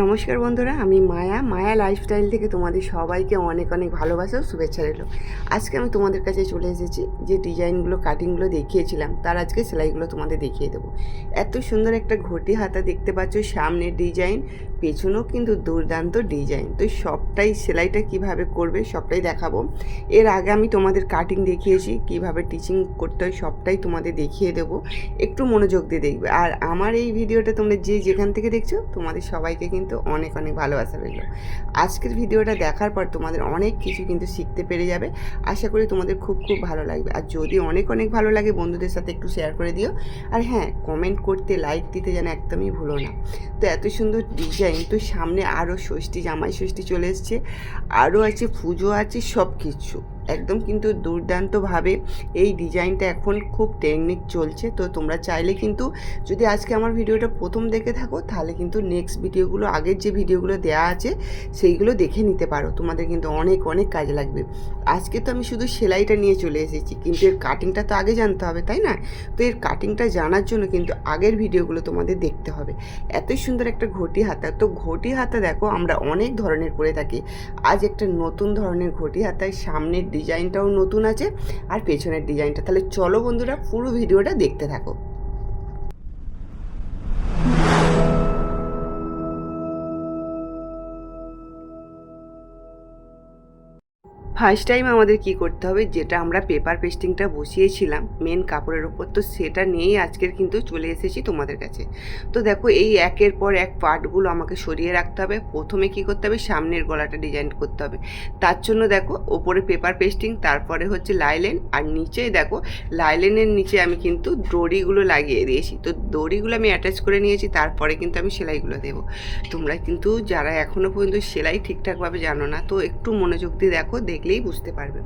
নমস্কার বন্ধুরা, আমি মায়া। মায়া লাইফস্টাইল থেকে তোমাদের সবাইকে অনেক অনেক ভালোবাসা শুভেচ্ছা রইল। আজকে আমি তোমাদের কাছে চলে এসেছি, যে ডিজাইনগুলো কাটিংগুলো দেখিয়েছিলাম, তার আজকে সেলাইগুলো তোমাদের দেখিয়ে দেবো। এত সুন্দর একটা ঘটি হাতা দেখতে পাচ্ছ, সামনের ডিজাইন পেছনেও কিন্তু দুর্দান্ত ডিজাইন তো সবটাই সেলাইটা কীভাবে করবে, সবটাই দেখাবো। এর আগে আমি তোমাদের কাটিং দেখিয়েছি, কীভাবে টিচিং করতে হয়, সবটাই তোমাদের দেখিয়ে দেবো। একটু মনোযোগ দিয়ে দেখবে। আর আমার এই ভিডিওটা তোমরা যে যেখান থেকে দেখছ, তোমাদের সবাইকে কিন্তু অনেক অনেক ভালোবাসা রইল। আজকের ভিডিওটা দেখার পর তোমাদের অনেক কিছু কিন্তু শিখতে পেরে যাবে। আশা করি তোমাদের খুব খুব ভালো লাগবে। আর যদি অনেক অনেক ভালো লাগে বন্ধুদের সাথে একটু শেয়ার করে দিও। আর হ্যাঁ কমেন্ট করতে লাইক দিতে যেন একদমই ভুলো না। তো এত সুন্দর ডিজাইন তো সামনে আরও ষষ্ঠী, জামাই ষষ্ঠী চলে এসছে। আরও আছে, পুজো আছে সব কিছু একদম কিন্তু দুর্দান্তভাবে এই ডিজাইনটা এখন খুব টেকনিক চলছে। তো তোমরা চাইলে কিন্তু যদি আজকে আমার ভিডিওটা প্রথম দেখে থাকো, তাহলে কিন্তু নেক্সট ভিডিওগুলো, আগের যে ভিডিওগুলো দেওয়া আছে, সেইগুলো দেখে নিতে পারো। তোমাদের কিন্তু অনেক অনেক কাজে লাগবে। আজকে তো আমি শুধু সেলাইটা নিয়ে চলে এসেছি, কিন্তু এর কাটিংটা তো আগে জানতে হবে, তাই না? তো এর কাটিংটা জানার জন্য কিন্তু আগের ভিডিওগুলো তোমাদের দেখতে হবে। এত সুন্দর একটা ঘটি হাতা। তো ঘটি হাতা দেখো, আমরা অনেক ধরনের করে থাকি। আজ একটা নতুন ধরনের ঘটি হাতায় সামনের ডিজাইনটাও নতুন আছে। আর পেছনের ডিজাইনটা। তাহলে চলো বন্ধুরা পুরো ভিডিওটা দেখতে থাকো। ফার্স্ট টাইম আমাদের কি করতে হবে, যেটা আমরা পেপার পেস্টিংটা বসিয়েছিলাম মেন কাপড়ের ওপর তো সেটা নিয়েই আজকের কিন্তু চলে এসেছি তোমাদের কাছে। তো দেখো, এই একের পর এক পার্টগুলো আমাকে সরিয়ে রাখতে হবে। প্রথমে কি করতে হবে, সামনের গলাটা ডিজাইন করতে হবে। তার জন্য দেখো, ওপরে পেপার পেস্টিং তারপরে হচ্ছে লাইলেন আর নিচেই দেখো লাইলেনের নিচে আমি কিন্তু দড়িগুলো লাগিয়ে দিয়েছি। তো দড়িগুলো আমি অ্যাটাচ করে নিয়েছি, তারপরে কিন্তু আমি সেলাইগুলো দেবো। তোমরা কিন্তু যারা এখনও পর্যন্ত সেলাই ঠিকঠাকভাবে জানো না, তো একটু মনোযোগ দিয়ে দেখো দেখলেই বুঝতে পারবে।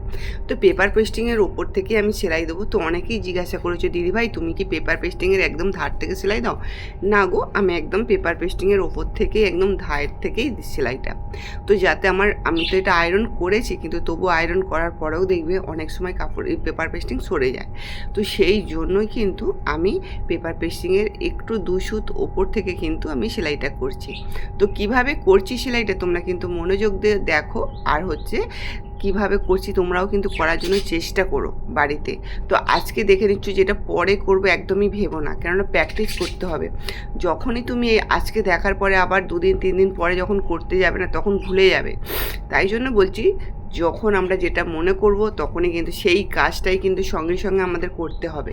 তো পেপার পেস্টিংয়ের ওপর থেকে আমি সেলাই দেবো। তো অনেকেই জিজ্ঞাসা করেছ, দিদি ভাই, তুমি কি পেপার পেস্টিংয়ের একদম ধার থেকে সেলাই দাও? না গো, আমি একদম পেপার পেস্টিংয়ের ওপর থেকেই একদম ধারের থেকেই সেলাইটা। তো যাতে আমার, আমি তো এটা আয়রন করেছি, কিন্তু তবু আয়রন করার পরেও দেখবে অনেক সময় কাপড়, এই পেপার পেস্টিং সরে যায়। তো সেই জন্যই কিন্তু আমি পেপার পেস্টিংয়ের একটু দুশুত ওপর থেকে কিন্তু আমি সেলাইটা করছি। তো কীভাবে করছি সেলাইটা তোমরা কিন্তু মনোযোগ দিয়ে দেখো। আর হচ্ছে কীভাবে করছি তোমরাও কিন্তু করার জন্য চেষ্টা করো বাড়িতে। তো আজকে দেখে নিচ্ছ যেটা পরে করব একদমই ভেবো না, কেননা প্র্যাকটিস করতে হবে। যখনই তুমি আজকে দেখার পরে আবার দুদিন, তিন দিন পরে যখন করতে যাবে না, তখন ভুলে যাবে। তাই জন্য বলছি, যখন আমরা যেটা মনে করব তখনই কিন্তু সেই কাজটাই কিন্তু সঙ্গে সঙ্গে আমাদের করতে হবে।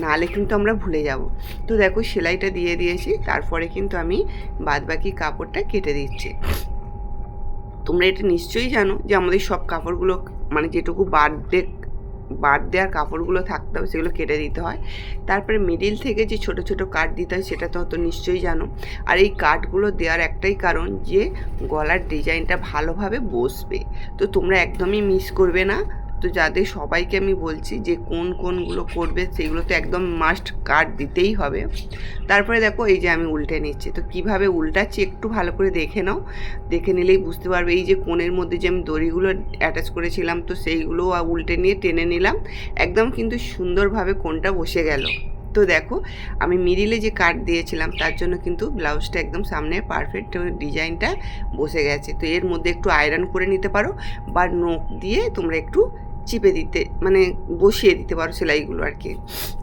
নাহলে কিন্তু আমরা ভুলে যাব। তো দেখো সেলাইটা দিয়ে দিয়েছি, তারপরে কিন্তু আমি বাদবাকি কাপড়টা কেটে দিচ্ছি। তোমরা এটা নিশ্চয়ই জানো যে আমাদের সব কাপড়গুলো মানে যেটুকু বার্থডে বাদ দেওয়ার কাপড়গুলো থাকতে হবে, সেগুলো কেটে দিতে হয়। তারপরে মিডিল থেকে যে ছোট ছোট কাট দিতে হয়, সেটা তো হয়তো নিশ্চয়ই জানো। আর এই কাটগুলো দেওয়ার একটাই কারণ যে গলার ডিজাইনটা ভালোভাবে বসবে। তো তোমরা একদমই মিস করবে না। তো যাদের সবাইকে আমি বলছি যে কোন কোনগুলো করবে, সেগুলো তো একদম মাস্ট কাট দিতেই হবে। তারপরে দেখো এই যে আমি উল্টে নিচ্ছি। তো কীভাবে উল্টাচ্ছি একটু ভালো করে দেখে নাও। দেখে নিলেই বুঝতে পারবে এই যে কোণের মধ্যে যে আমি দড়িগুলো অ্যাটাচ করেছিলাম, তো সেইগুলো উল্টে নিয়ে টেনে নিলাম। একদম কিন্তু সুন্দরভাবে কোনটা বসে গেল। তো দেখো, আমি মিডিলে যে কাট দিয়েছিলাম, তার জন্য কিন্তু ব্লাউজটা একদম সামনে পারফেক্ট ডিজাইনটা বসে গেছে। তো এর মধ্যে একটু আয়রন করে নিতে পারো, বা নখ দিয়ে তোমরা একটু চিপে দিতে মানে বসিয়ে দিতে পারো সেলাইগুলো আর কি।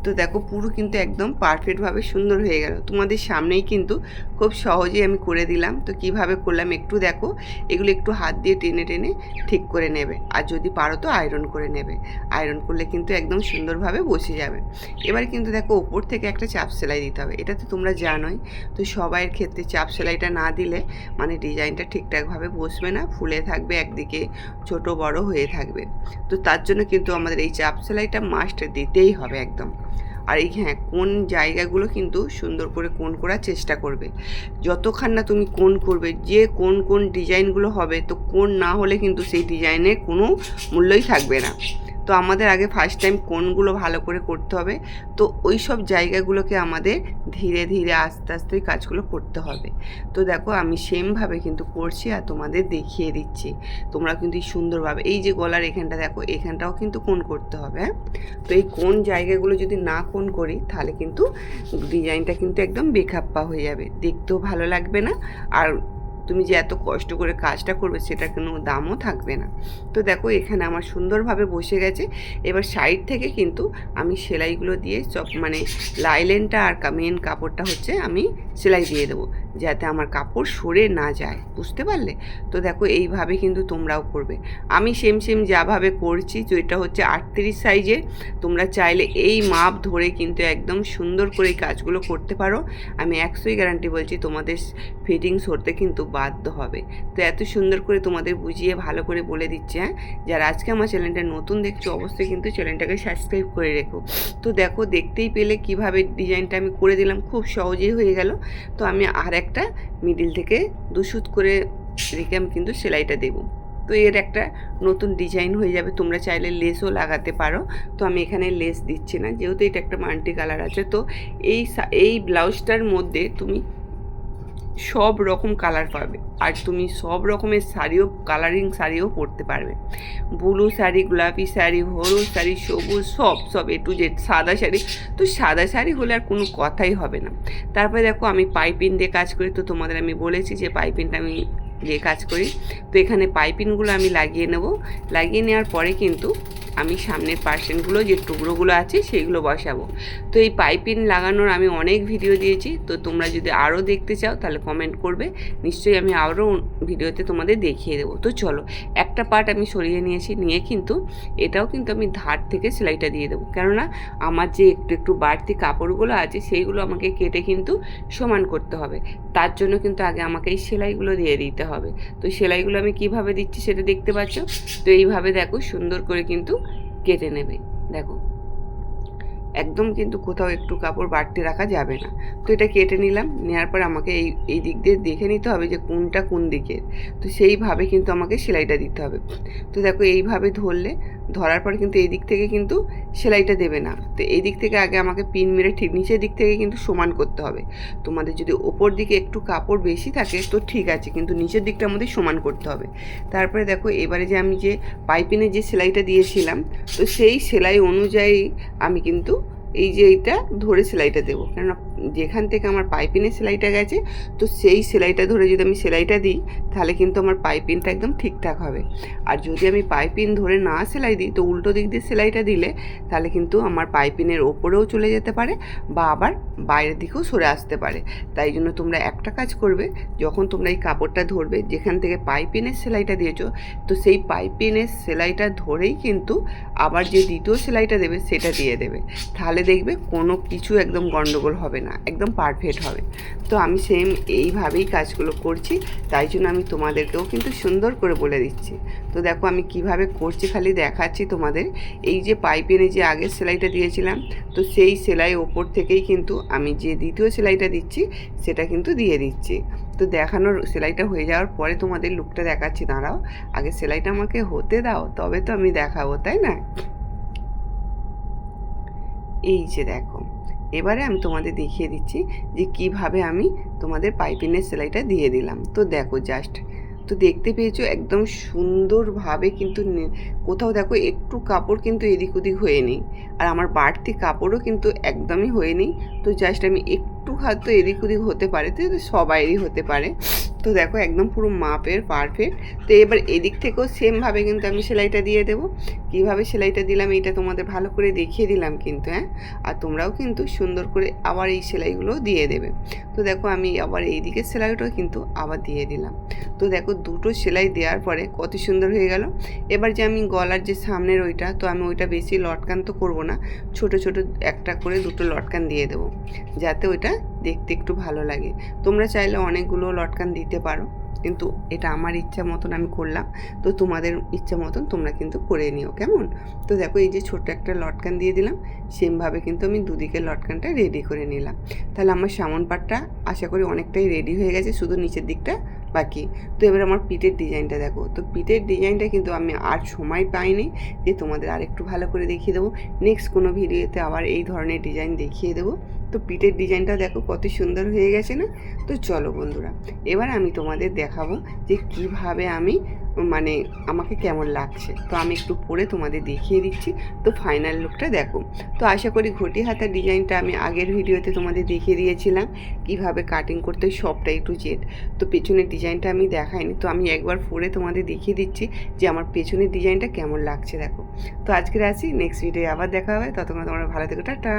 তো দেখো পুরো কিন্তু একদম পারফেক্টভাবে সুন্দর হয়ে গেল। তোমাদের সামনেই কিন্তু খুব সহজেই আমি করে দিলাম। তো কীভাবে করলাম একটু দেখো। এগুলো একটু হাত দিয়ে টেনে টেনে ঠিক করে নেবে। আর যদি পারো তো আয়রন করে নেবে। আয়রন করলে কিন্তু একদম সুন্দরভাবে বসে যাবে। এবার কিন্তু দেখো ওপর থেকে একটা চাপ সেলাই দিতে হবে। এটা তো তোমরা জানোই। তো সবাইয়ের ক্ষেত্রে চাপ সেলাইটা না দিলে মানে ডিজাইনটা ঠিকঠাকভাবে বসবে না। ফুলে থাকবে একদিকে, ছোট বড় হয়ে থাকবে। তো তার জন্য কিন্তু আমাদের এই চাপ সেলাইটা মাস্ট দিতেই হবে একদম। আর এই হ্যাঁ কোন জায়গাগুলো কিন্তু সুন্দর করে কোন করার চেষ্টা করবে। যতক্ষণ না তুমি কোন করবে, যে কোন কোন ডিজাইনগুলো হবে, তো কোন না হলে কিন্তু সেই ডিজাইনের কোনো মূল্যই থাকবে না। তো আমাদের আগে ফার্স্ট টাইম কোনগুলো ভালো করে করতে হবে, তো ওই সব জায়গাগুলোকে আমাদের ধীরে ধীরে আস্তে আস্তে কাজগুলো করতে হবে। তো দেখো আমি সেমভাবে কিন্তু করছি আর তোমাদের দেখিয়ে দিচ্ছি। তোমরা কিন্তু সুন্দরভাবে এই যে গলার এখানটা দেখো, এখানটাও কিন্তু কোন করতে হবে হ্যাঁ? তো এই কোন জায়গাগুলো যদি না কোন করি, তাহলে কিন্তু ডিজাইনটা কিন্তু একদম বেখাপ্পা হয়ে যাবে। দেখতেও ভালো লাগবে না, আর তুমি যে এত কষ্ট করে কাজটা করবে, সেটা কোনো দামও থাকবে না। তো দেখো, এখানে আমার সুন্দরভাবে বসে গেছে। এবার সাইড থেকে কিন্তু আমি সেলাইগুলো দিয়ে সব মানে লাইলেনটা আর মেন কাপড়টা হচ্ছে আমি সেলাই দিয়ে দেবো, যাতে আমার কাপড় সরে না যায়। বুঝতে পারলে? তো দেখো, এইভাবে কিন্তু তোমরাও করবে। আমি সেম সেম যাভাবে করছি যেটা হচ্ছে আটত্রিশ সাইজে তোমরা চাইলে এই মাপ ধরে কিন্তু একদম সুন্দর করে এই কাজগুলো করতে পারো। আমি একশোই গ্যারান্টি বলছি, তোমাদের ফিটিংস হতে কিন্তু বাধ্য হবে। তো এত সুন্দর করে তোমাদের বুঝিয়ে, ভালো করে বলে দিচ্ছে হ্যাঁ? যারা আজকে আমার চ্যানেলটা নতুন দেখছ, অবশ্যই কিন্তু চ্যানেলটাকে সাবস্ক্রাইব করে রেখো। তো দেখো, দেখতেই পেলে কীভাবে ডিজাইনটা আমি করে দিলাম, খুব সহজেই হয়ে গেল। তো আমি আর একটা মিডিল থেকে দুশুত করে রেখে আমি কিন্তু সেলাইটা দেবো। তো এর একটা নতুন ডিজাইন হয়ে যাবে, তোমরা চাইলে লেসও লাগাতে পারো। তো আমি এখানে লেস দিচ্ছি না, যেহেতু এটা একটা মাল্টি কালার আছে। তো এই এই ব্লাউজটার মধ্যে তুমি সব রকম কালার পাবে। আর তুমি সব রকমের শাড়িও কালারিং শাড়িও পরতে পারবে। ব্লু শাড়ি, গোলাপি শাড়ি, হলুদ শাড়ি, সবুজ, সব সব এ টু জেড সাদা শাড়ি। তো সাদা শাড়ি হলে আর কোনো কথাই হবে না। তারপরে দেখো আমি পাইপিন দিয়ে কাজ করি। তো তোমাদের আমি বলেছি যে পাইপিনটা আমি দিয়ে কাজ করি। তো এখানে পাইপিনগুলো আমি লাগিয়ে নেব। লাগিয়ে নেওয়ার পরে কিন্তু আমি সামনের পার্সেন্টগুলো যে টুকরোগুলো আছে সেইগুলো বসাবো। তো এই পাইপিং লাগানোর আমি অনেক ভিডিও দিয়েছি, তো তোমরা যদি আরও দেখতে চাও তাহলে কমেন্ট করবে, নিশ্চয়ই আমি আরও ভিডিওতে তোমাদের দেখিয়ে দেবো। তো চলো, একটা পার্ট আমি সরিয়ে নিয়েছি, নিয়ে কিন্তু এটাও কিন্তু আমি ধার থেকে সেলাইটা দিয়ে দেবো। কেননা আমার যে একটু একটু বাড়তি কাপড়গুলো আছে সেইগুলো আমাকে কেটে কিন্তু সমান করতে হবে। তার জন্য কিন্তু আগে আমাকে এই সেলাইগুলো দিয়ে দিতে হবে। তো সেলাইগুলো আমি কীভাবে দিচ্ছি সেটা দেখতে পাচ্ছ? তো এইভাবে দেখো সুন্দর করে কিন্তু কেটে নেবে। দেখো একদম কিন্তু কোথাও একটু কাপড় বাড়তি রাখা যাবে না। তো এটা কেটে নিলাম নেওয়ার পর আমাকে এই এই দিক দিয়ে দেখে নিতে হবে যে কোনটা কোন দিকের। তো সেইভাবে কিন্তু আমাকে সেলাইটা দিতে হবে। তো দেখো এইভাবে ধরলে, ধরার পর কিন্তু এই দিক থেকে কিন্তু সেলাইটা দেবে না। তো এই দিক থেকে আগে আমাকে পিন মেরে ঠিক নিচের দিক থেকে কিন্তু সমান করতে হবে। তোমাদের যদি ওপর দিকে একটু কাপড় বেশি থাকে, তো ঠিক আছে, কিন্তু নিচের দিকটা আমাদের সমান করতে হবে। তারপরে দেখো এবারে যে আমি যে পাইপিনে যে সেলাইটা দিয়েছিলাম, তো সেই সেলাই অনুযায়ী আমি কিন্তু এই যে এইটা ধরে সেলাইটা দেবো। কেননা যেখান থেকে আমার পাইপিনের সেলাইটা গেছে, তো সেই সেলাইটা ধরে যদি আমি সেলাইটা দিই, তাহলে কিন্তু আমার পাইপিনটা একদম ঠিকঠাক হবে। আর যদি আমি পাইপিন ধরে না সেলাই দিই, তো উল্টো দিক দিয়ে সেলাইটা দিলে, তাহলে কিন্তু আমার পাইপিনের ওপরেও চলে যেতে পারে বা আবার বাইরের দিকেও সরে আসতে পারে। তাই জন্য তোমরা একটা কাজ করবে, যখন তোমরা এই কাপড়টা ধরবে, যেখান থেকে পাইপিনের সেলাইটা দিয়েছ, তো সেই পাইপিনের সেলাইটা ধরেই কিন্তু আবার যে দ্বিতীয় সেলাইটা দেবে, সেটা দিয়ে দেবে। তাহলে দেখবে কোনো কিছু একদম গন্ডগোল হবে না, একদম পারফেক্ট হবে। তো আমি সেম এইভাবেই কাজগুলো করছি, তাই জন্য আমি তোমাদেরকেও কিন্তু সুন্দর করে বলে দিচ্ছি। তো দেখো আমি কীভাবে করছি, খালি দেখাচ্ছি তোমাদের। এই যে পাইপেনে যে আগের সেলাইটা দিয়েছিলাম, তো সেই সেলাই ওপর থেকেই কিন্তু আমি যে দ্বিতীয় সেলাইটা দিচ্ছি, সেটা কিন্তু দিয়ে দিচ্ছি। তো দেখানোর সেলাইটা হয়ে যাওয়ার পরে তোমাদের লুকটা দেখাচ্ছি, দাঁড়াও। আগে সেলাইটা আমাকে হতে দাও, তবে তো আমি দেখাবো, তাই না? এই যে দেখো, এবারে আমি তোমাদের দেখিয়ে দিচ্ছি যে কীভাবে আমি তোমাদের পাইপিনের সেলাইটা দিয়ে দিলাম। তো দেখো জাস্ট তো দেখতে পেয়েছ একদম সুন্দরভাবে কিন্তু কোথাও দেখো একটু কাপড় কিন্তু এদিক ওদিক হয়ে নেই। আর আমার বাড়তি কাপড়ও কিন্তু একদমই হয়ে নেই। তো জাস্ট আমি একটু হয়তো এদিক ওদিক হতে পারে, তো এটা সবাইরই হতে পারে। তো দেখো একদম পুরো মাপের পারফেক্ট তো এবার এদিক থেকেও সেমভাবে কিন্তু আমি সেলাইটা দিয়ে দেবো। কীভাবে সেলাইটা দিলাম এইটা তোমাদের ভালো করে দেখিয়ে দিলাম কিন্তু হ্যাঁ? আর তোমরাও কিন্তু সুন্দর করে আবার এই সেলাইগুলো দিয়ে দেবে। তো দেখো আমি আবার এই দিকের সেলাইটাও কিন্তু আবার দিয়ে দিলাম। তো দেখো দুটো সেলাই দেওয়ার পরে কত সুন্দর হয়ে গেল। এবার যে আমি গলার যে সামনের ওইটা, তো আমি ওইটা বেশি লটকান তো করব না। ছোট ছোট একটা করে দুটো লটকান দিয়ে দেবো। যাতে ওইটা দেখতে একটু ভালো লাগে। তোমরা চাইলে অনেকগুলো লটকান দিতে পারো। কিন্তু এটা আমার ইচ্ছা মতন আমি করলাম। তো তোমাদের ইচ্ছা মতন তোমরা কিন্তু করে নিও, কেমন? তো দেখো, এই যে ছোট্ট একটা লটকান দিয়ে দিলাম। সেমভাবে কিন্তু আমি দুদিকের লটকানটা রেডি করে নিলাম। তাহলে আমার সামন পাটটা আশা করি অনেকটাই রেডি হয়ে গেছে, শুধু নিচের দিকটা বাকি। তো এবার আমার পিঠের ডিজাইনটা দেখো। তো পিঠের ডিজাইনটা কিন্তু আমি আর সময় পাইনি। যে তোমাদের আরেকটু ভালো করে দেখিয়ে দেবো। নেক্সট কোনো ভিডিওতে আবার এই ধরনের ডিজাইন দেখিয়ে দেবো। তো পিঠের ডিজাইনটা দেখো কত সুন্দর হয়ে গেছে না? তো চলো বন্ধুরা, এবার আমি তোমাদের দেখাবো যে কীভাবে আমি মানে আমাকে কেমন লাগছে। তো আমি একটু পরে তোমাদের দেখিয়ে দিচ্ছি, তো ফাইনাল লুকটা দেখো। তো আশা করি ঘটি হাতার ডিজাইনটা আমি আগের ভিডিওতে তোমাদের দেখিয়ে দিয়েছিলাম, কীভাবে কাটিং করতে সবটা একটু জেড তো পেছনের ডিজাইনটা আমি দেখাইনি, তো আমি একবার পরে তোমাদের দেখিয়ে দিচ্ছি যে আমার পেছনের ডিজাইনটা কেমন লাগছে, দেখো। তো আজকের আসি নেক্সট ভিডিও আবার দেখা হবে, ততক্ষণ তোমরা ভালো থেকো, টাটা।